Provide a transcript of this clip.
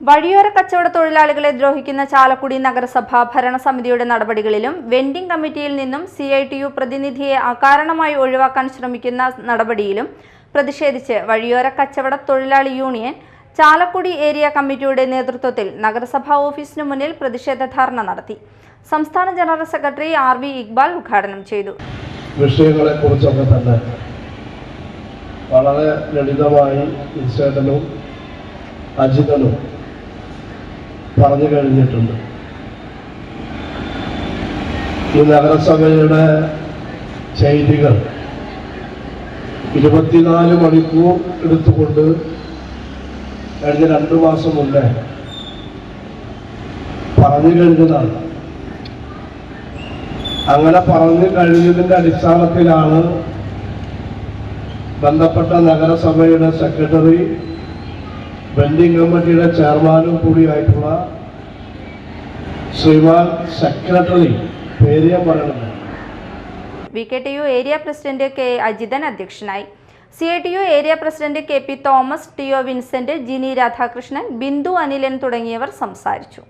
വഴിയോര കച്ചവട തൊഴിലാളികളെ ദ്രോഹിക്കുന്ന ചാലക്കുടി നഗരസഭ ഭരണസമിതിയുടെ നടപടികളിലും വെൻഡിംഗ് കമ്മിറ്റിയിൽ നിന്നും സി ഐ ടി യു പ്രതിനിധിയെ അകാരണമായി ഒഴിവാക്കാൻ ശ്രമിക്കുന്ന നടപടിയിലും പ്രതിഷേധിച്ച് വഴിയോര കച്ചവട തൊഴിലാളി യൂണിയൻ ചാലക്കുടി ഏരിയ കമ്മിറ്റിയുടെ നേതൃത്വത്തിൽ നഗരസഭാ ഓഫീസിനു മുന്നിൽ പ്രതിഷേധ ധാരണ നടത്തി. സംസ്ഥാന general secretary R V Iqbal ഉദ്ഘാടനം ചെയ്തു. വിഷയങ്ങളെ കുറിച്ചൊക്കെ തന്നെ വളരെ ലളിതമായി നിശ്ചേതനും അജിതനും പറഞ്ഞു കഴിഞ്ഞിട്ടുണ്ട്. ഈ നഗരസഭയുടെ ചെയ്തികൾ ഇരുപത്തിനാല് മണിക്കൂർ എടുത്തുകൊണ്ട് കഴിഞ്ഞ രണ്ട് മാസം മുന്നേ പറഞ്ഞു കഴിഞ്ഞതാണ്. അങ്ങനെ പറഞ്ഞു കഴിഞ്ഞതിന്റെ അടിസ്ഥാനത്തിലാണ് ബന്ധപ്പെട്ട നഗരസഭയുടെ സെക്രട്ടറി ബെൻഡിംഗ് കമ്മിറ്റിയുടെ ചെയർമാനും കൂടിയായിട്ടുള്ള ശ്രീമാൻ സെക്രട്ടറി പേര് ഞാൻ പറയണത്. V K T U area president K Ajithan അധ്യക്ഷനായി. C I T U area president K P Thomas T O Vincent Jini Radhakrishnan Bindu Anilan തുടങ്ങിയവർ സംസാരിച്ചു.